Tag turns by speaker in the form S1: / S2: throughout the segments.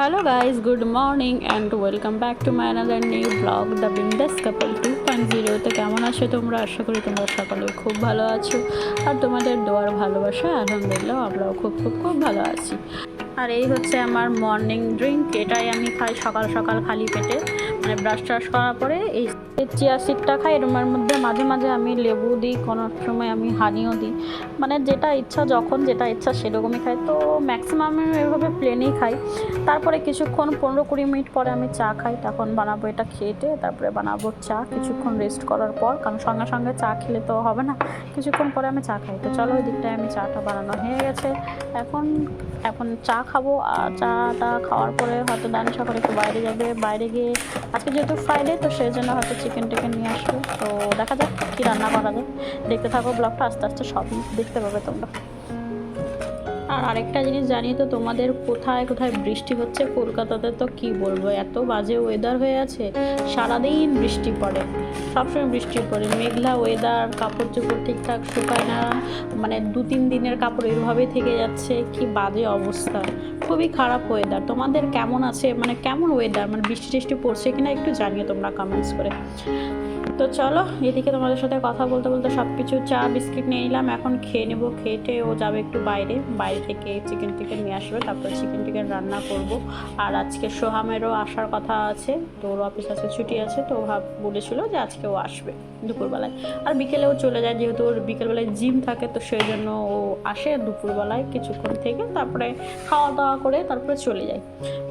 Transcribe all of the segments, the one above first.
S1: Hello guys, good morning and welcome back to my another new vlog The Bindas Couple 2.0 তে কেমন আছো তোমরা? আশা করি তোমরা সকলে খুব ভালো আছো। আর তোমাদের দোয়ার ভালোবাসা আলহামদুলিল্লাহ আমরাও খুব খুব খুব ভালো আছি। আর এই হচ্ছে আমার মর্নিং ড্রিঙ্ক এটাই আমি খাই সকাল সকাল খালি পেটে। মানে ব্রাশ ট্রাশ করার পরে এই চিয়া সিডটা খাই এরমের মধ্যে মাঝে মাঝে আমি লেবু দিই, কোনো সময় আমি হানিও দিই। মানে যেটা ইচ্ছা, যখন যেটা ইচ্ছা সেরকমই খাই। তো ম্যাক্সিমাম আমি এভাবে প্লেনই খাই। তারপরে কিছুক্ষণ, পনেরো কুড়ি মিনিট পরে আমি চা খাই। তখন বানাবো এটা খেটে তারপরে বানাবো চা। কিছুক্ষণ রেস্ট করার পর, কারণ সঙ্গে সঙ্গে চা খেলে তো হবে না। কিছুক্ষণ পরে আমি চা খাই। তো চলো ওই দিকটায় আমি চাটা বানানো হয়ে গেছে। এখন এখন চা খাব। আর চাটা খাওয়ার পরে হয়তো দানি সকালে একটু বাইরে যাবে। বাইরে গিয়ে, আজকে যেহেতু ফ্রাইডে তো সেই জন্য হয়তো চিকেন টিকেন নিয়ে আসবে। তো দেখা যাক কী রান্না করা যায়। দেখতে থাকো ব্লগটা, আস্তে আস্তে সব দেখতে পাবে তোমরা। আর আরেকটা জিনিস জানি তো, তোমাদের কোথায় কোথায় বৃষ্টি হচ্ছে? কলকাতাতে তো কি বলব? এত বাজে ওয়েদার হয়ে আছে, সারাদিন বৃষ্টি পড়ে। সবসময় বৃষ্টি পড়ে। মেঘলা ওয়েদার কাপড় চোপড় ঠিকঠাক শুকায় না মানে দু তিন দিনের কাপড় এভাবেই থেকে যাচ্ছে। কি বাজে অবস্থা। খুবই খারাপ ওয়েদার তোমাদের কেমন আছে? মানে কেমন ওয়েদার মানে বৃষ্টি টিষ্টি পড়ছে কিনা একটু জানিও তোমরা কমেন্টস করে। তো চলো, এদিকে তোমাদের সাথে কথা বলতে বলতে সব কিছু চা, বিস্কিট নিয়ে নিলাম। এখন খেয়ে নেব। খেয়ে ও যাবে একটু বাইরে। বাইরে থেকে চিকেন টিকেন নিয়ে আসবে, তারপর চিকেন টিকেন রান্না করব। আর আজকে সোহামেরও আসার কথা আছে, তো ওর অফিস আছে ছুটি আছে, তো ভাব বলেছিল যে আজকে ও আসবে দুপুরবেলায়। আর বিকেলেও চলে যায়, যেহেতু ওর বিকেলবেলায় জিম থাকে, তো সেই জন্য ও আসে দুপুরবেলায় কিছুক্ষণ থেকে, তারপরে খাওয়া দাওয়া করে তারপরে চলে যায়।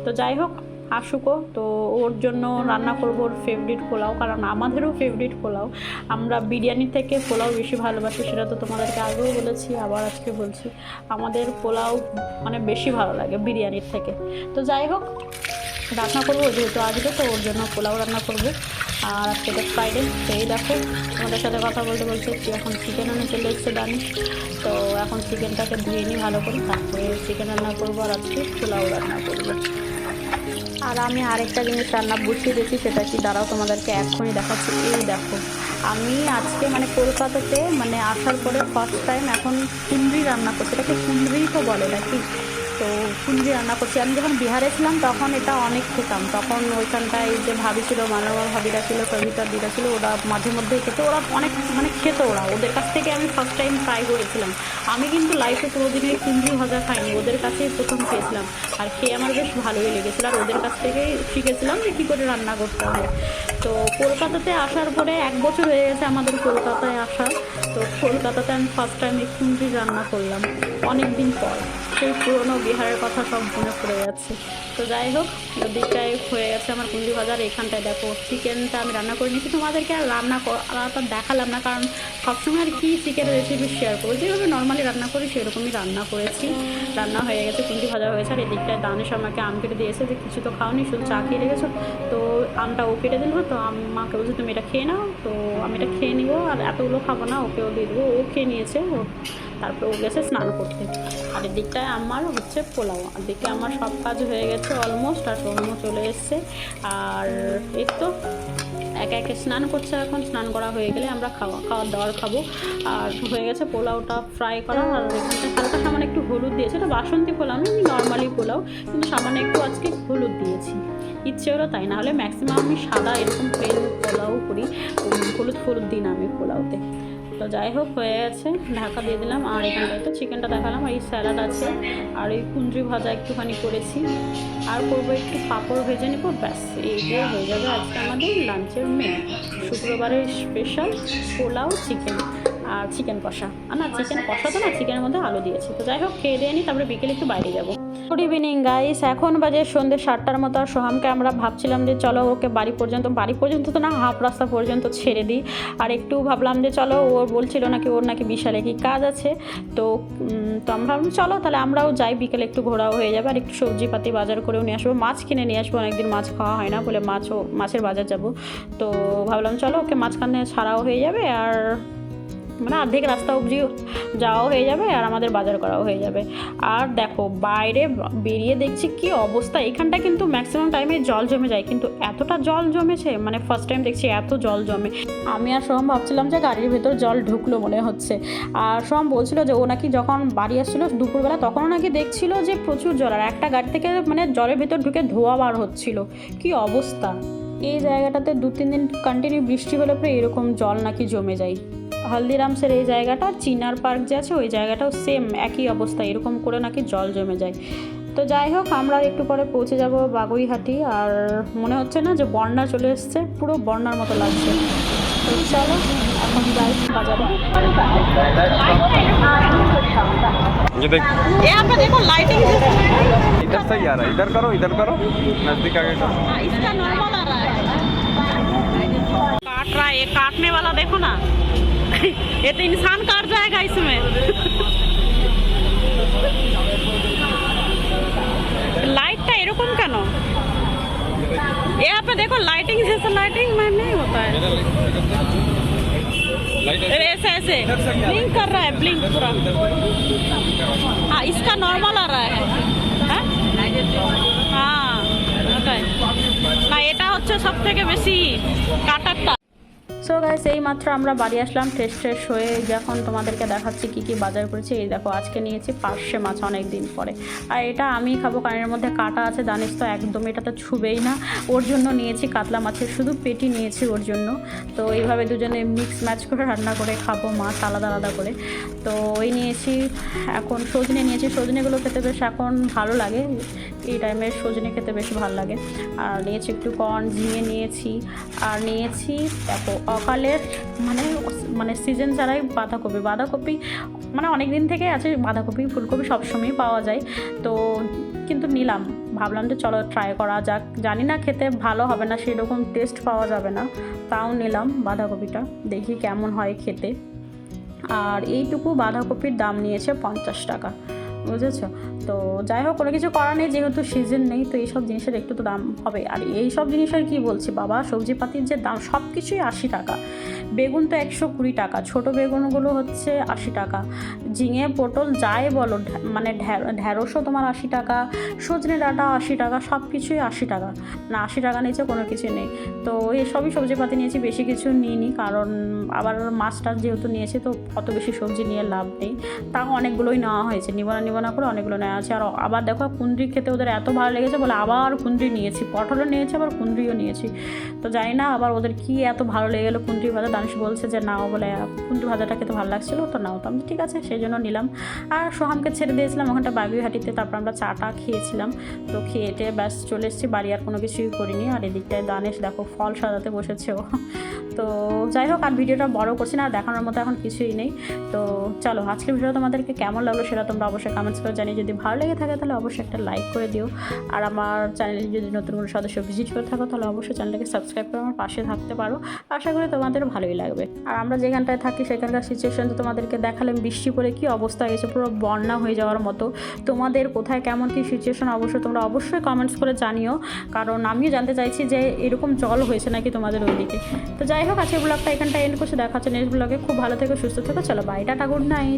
S1: তো যাই হোক আসুকও তো ওর জন্য রান্না করব ওর ফেভারিট পোলাও, কারণ আমাদেরও ফেভারিট পোলাও। আমরা বিরিয়ানি থেকে পোলাও বেশি ভালোবাসি, সেটা তো তোমাদেরকে আগেও বলেছি, আবার আজকে বলছি। আমাদের পোলাও মানে বেশি ভালো লাগে বিরিয়ানির থেকে। তো যাই হোক, রান্না করব, যেহেতু আসবে, তো ওর জন্য পোলাও রান্না করব। আর আজকে তো ফ্রাইডে সেই দেখো, তোমাদের সাথে কথা বলতে বলতে এখন চিকেন আনে চলে এসছে দানি তো এখন চিকেনটাকে ধুয়ে নিই ভালো করে, তারপরে চিকেন রান্না করব, আর আজকে পোলাও রান্না করব। আর আমি আরেকটা জিনিস রান্না বসিয়ে দিয়েছি, সেটা কি? দাঁড়াও তোমাদেরকে এক্ষুনি দেখাচ্ছি। এই দেখো, আমি আজকে মানে কলকাতাতে মানে আসার পরে ফার্স্ট টাইম এখন কুমড়ি রান্না করছি। এটাকে কুমড়িই তো বলে নাকি? তো কুন্দ্রি রান্না করছি। আমি যখন বিহারে ছিলাম তখন এটা অনেক খেতাম। তখন ওইখানটায় যে ভাবি ছিল মানবা ভাবিরা ছিল কবিতা দিদা ছিল, ওরা মাঝে মধ্যে খেতে। ওরা অনেক মানে খেত ওরা। ওদের কাছ থেকে আমি ফার্স্ট টাইম ট্রাই করেছিলাম। আমি কিন্তু লাইফে কোনোদিনই কুঞ্জি ভাজা খাইনি। ওদের কাছেই প্রথম খেয়েছিলাম। আর খেয়ে আমার বেশ ভালোই লেগেছিল। আর ওদের কাছ থেকেই শিখেছিলাম যে কী করে রান্না করতে হবে তো কলকাতাতে আসার পরে এক বছর হয়ে গেছে আমাদের কলকাতায় আসা। তো কলকাতাতে আমি ফার্স্ট টাইম এই কুন্দ্রি রান্না করলাম। অনেক দিন পর। সেই পুরোনো বিহারের কথা সব মনে পড়ে যাচ্ছে। তো যাই হোক ওদিকটায় হয়ে গেছে আমার কুন্দি বাজার এখানটায় দেখো চিকেনটা আমি রান্না করে নিয়েছি। তোমাদেরকে আর রান্না করা দেখালাম না, কারণ সবসময় আর কি চিকেনের রেসিপি শেয়ার করব। যেভাবে নর্মালি রান্না করি, সেরকমই রান্না করেছি। রান্না হয়ে গেছে কুন্দি ভাজা হয়েছে, আর এদিকটায় দানিশ আমাকে আম কেটে দিয়েছে যে কিছু তো খাওনি, শুধু চা খেয়ে রেখেছো। তো আমটা ও কেটে দিল তো আমাকে বলছে, তুমি এটা খেয়ে নাও। তো আমি এটা খেয়ে নিবো, আর এতগুলো খাব না, ওকেও দিয়ে দেবো। ও খেয়ে নিয়েছে, ও তারপরে ও গেছে স্নান করতে। আর এদিকটায় আমার হচ্ছে পোলাও। আর দিকে আমার সব কাজ হয়ে গেছে অলমোস্ট, আর সোহমও চলে এসছে। আর এই তো একে একে স্নান করছে এখন, স্নান করা হয়ে গেলে আমরা খাওয়া, খাওয়ার দাওয়ার খাব। আর হয়ে গেছে পোলাওটা ফ্রাই করা, আর হালকা সামান্য একটু হলুদ দিয়েছে। এটা বাসন্তী পোলাও না নর্মালি পোলাও, কিন্তু সামান্য একটু আজকে হলুদ দিয়েছি। ইচ্ছে হলো তাই না হলে ম্যাক্সিমাম আমি সাদা এরকম প্লেন পোলাও করি হলুদ হলুদ দিন আমি পোলাওতে। তো যাই হোক, হয়ে গেছে। ঢাকা দিয়ে দিলাম আর এখানটায় তো চিকেনটা দেখালাম, আর এই স্যালাড আছে, আর এই কুঞ্জুরি ভাজা একটুখানি করেছি। আর করব একটু পাঁপড় ভেজে নেব, ব্যাস, এই হয়ে যাবে আজকে আমাদের লাঞ্চের মেয়ে শুক্রবারের স্পেশাল পোলাও চিকেন আর চিকেন কষা। আর না চিকেন কষা তো না চিকেনের মধ্যে আলু দিয়েছি। তো যাই হোক, খেয়ে দিয়ে নিই তারপরে বিকেলে একটু বাইরে যাব। গুড ইভিনিং গাইস এখন বাজে সন্ধ্যে সাতটার মতো, আর সোহামকে আমরা ভাবছিলাম যে চলো ওকে বাড়ি পর্যন্ত বাড়ি পর্যন্ত তো না, হাফ রাস্তা পর্যন্ত ছেড়ে দিই। আর একটু ভাবলাম যে চলো ও বলছিল নাকি, ওর নাকি বিশালে কি কাজ আছে। তো তো আমরা ভাবলাম, চলো তাহলে আমরাও যাই, বিকেলে একটু ঘোরাও হয়ে যাবে। আর একটু সবজিপাতি বাজার করেও নিয়ে আসব। মাছ কিনে নিয়ে আসব, অনেকদিন মাছ খাওয়া হয় না বলে মাছও, মাছের বাজার যাব। তো ভাবলাম, চলো ওকে মাঝখানে ছাড়াও হয়ে যাবে। আর মানে অর্ধেক রাস্তা অবধি যাওয়াও হয়ে যাবে আর আমাদের বাজার করাও হয়ে যাবে। আর দেখো, বাইরে বেরিয়ে দেখছি কি অবস্থা। এখানটা কিন্তু ম্যাক্সিমাম টাইমে জল জমে যায়, কিন্তু এতটা জল জমেছে মানে ফার্স্ট টাইম দেখছি এত জল জমে। আমি আর সোহম ভাবছিলাম যে গাড়ির ভেতর জল ঢুকলো মনে হচ্ছে। আর সোহম বলছিল যে ও নাকি যখন বাড়ি আসছিল দুপুরবেলা, তখনও নাকি দেখছিল যে প্রচুর জল। আর একটা গাড়ি থেকে মানে জলের ভেতর ঢুকে ধোয়া বার হচ্ছিল। কি অবস্থা? এই জায়গাটাতে দু তিন দিন কন্টিনিউ বৃষ্টি হলে পরে এরকম জল নাকি জমে যায়। হলদিরামসের এই জায়গাটা চিনার পার্ক যে আছে ওই জায়গাটাও সেম একই অবস্থা এরকম করে নাকি জল জমে যায় তো যাই হোক আমরা একটু পরে পৌঁছে যাব বাগুইহাটি আর মনে হচ্ছে না যে বন্যা চলে এসছে পুরো বন্যার মতো লাগছে তো চলো এখন যাই বাজারে
S2: ये देख
S1: यहाँ पे देखो लाइटिंग
S2: इधर सही आ रहा है इधर करो इधर करो नजदीक आगे करो
S1: इसका नॉर्मल आ रहा है काट रहा है ये काटने वाला देखो ना ये तो इंसान काट जाएगा इसमें लाइट का एरो कौन करना ये यहाँ पे देखो लाइटिंग जैसा लाइटिंग में नहीं होता है ऐसे ऐसे ब्लिंक कर रहा है ब्लिंक पूरा हाँ इसका नॉर्मल आ रहा है हाँ ওটাই না এটা হচ্ছে সব থেকে বেশি কাটারটা সো গাইস এই মাত্র আমরা বাড়ি আসলাম ফ্রেশ ফ্রেশ হয়ে যখন তোমাদেরকে দেখাচ্ছি কি কি বাজার করেছি। এই দেখো, আজকে নিয়েছি পার্শে মাছ অনেক দিন পরে। আর এটা আমি খাব এর মধ্যে কাটা আছে, জানিস তো, একদম এটা তো ছুবেই না। ওর জন্য নিয়েছি কাতলা মাছের, শুধু পেটি নিয়েছি ওর জন্য। তো এইভাবে দুজনে মিক্স ম্যাচ করে রান্না করে খাব মাছ আলাদা আলাদা করে। তো ওই নিয়েছি, এখন সজনে নিয়েছি। সজনেগুলো খেতে বেশ এখন ভালো লাগে। এই টাইমে সজনে খেতে বেশ ভালো লাগে। আর নিয়েছি একটু কর্ন ঝিঙে নিয়েছি। আর নিয়েছি, দেখো, অকালের মানে মানে সিজন ছাড়াই বাঁধাকপি। বাঁধাকপি মানে অনেক দিন থেকে আছে বাঁধাকপি, ফুলকপি সবসময়ই পাওয়া যায়। তো কিন্তু নিলাম। ভাবলাম যে চলো ট্রাই করা যাক। জানি না খেতে ভালো হবে না, সেরকম টেস্ট পাওয়া যাবে না। তাও নিলাম বাঁধাকপিটা। দেখি কেমন হয় খেতে। আর এইটুকু বাঁধাকপির দাম নিয়েছে পঞ্চাশ টাকা। বুঝেছ? তো যাই হোক, কোনো কিছু করার নেই, যেহেতু সিজন নেই, তো এইসব জিনিসের একটু তো দাম হবে। আর এই সব জিনিসের কি বলছি বাবা, সবজিপাতির যে দাম সব কিছুই আশি টাকা। বেগুন তো একশো কুড়ি টাকা, ছোট বেগুনগুলো হচ্ছে আশি টাকা। ঝিঙে, পটল, যাই বলো মানে ঢ্যা- ঢ্যাঁড়সও তোমার আশি টাকা, সজনে ডাটা আশি টাকা সব কিছুই আশি টাকা। না, আশি টাকা নিচে কোনো কিছু নেই। তো এসবই সবজিপাতি নিয়েছি, বেশি কিছু নিইনি, কারণ আবার মাছ টাছ যেহেতু নিয়েছে, তো অত বেশি সবজি নিয়ে লাভ নেই। তাও অনেকগুলোই নেওয়া হয়েছে, নিব না নিব না করে অনেকগুলো নেওয়া আছে। আর আবার দেখো কুন্দ্রি খেতে ওদের এত ভালো লেগেছে বলে আবার কুন্দ্রি নিয়েছি। পটলও নিয়েছি, আবার কুন্দ্রিও নিয়েছি। তো জানি না আবার ওদের কি এত ভালো লেগে গেলো কুন্দ্রি ভাজা। দানিশ বলছে যে, নাও, বলে কুন্দ্রি ভাজাটা খেতে ভালো লাগছিল, তো নাও। তো আমি, ঠিক আছে, সেই জন্য নিলাম। আর সোহামকে ছেড়ে দিয়েছিলাম ওখানটা বাগুইহাটিতে। তারপর আমরা চাটা খেয়েছিলাম। তো খেয়েটে ব্যাস চলে এসেছি। বাড়ি আর কোনো কিছুই করিনি। আর এদিকটায় দানেশ দেখো, ফল সাজাতে বসেছে ও। তো যাই হোক, আর ভিডিওটা বড় করছি না, আর দেখানোর মতো এখন কিছুই নেই। তো চলো, আজকের ভিডিও তোমাদেরকে কেমন লাগল সেটা তোমরা অবশ্যই কমেন্টস করে জানিয়ে, যদি ভালো লেগে থাকে তাহলে অবশ্যই একটা লাইক করে দিও। আর আমার চ্যানেলে যদি নতুন কোনো সদস্য ভিজিট করে থাকো, তাহলে অবশ্যই চ্যানেলটাকে সাবস্ক্রাইব করে আমার পাশে থাকতে পারো। আশা করি তোমাদের ভালোই লাগবে। আর আমরা যেখানটায় থাকি, সেখানকার সিচুয়েশন তো তোমাদেরকে দেখালাম, বৃষ্টি পরে কি অবস্থা হয়ে গেছে পুরো বন্যা হয়ে যাওয়ার মতো। তোমাদের কোথায় কেমন কী সিচুয়েশন অবশ্যই তোমরা অবশ্যই কমেন্টস করে জানিও। কারণ আমিও জানতে চাইছি যে এরকম জল হয়েছে নাকি তোমাদের ওইদিকে। তো যাই হোক আজকে ব্লগটা এখানটা এন্ড করছে। দেখা হচ্ছে নেক্সট ব্লগে খুব ভালো থেকো, সুস্থ থেকো। চলো বাইটা গুড নাইট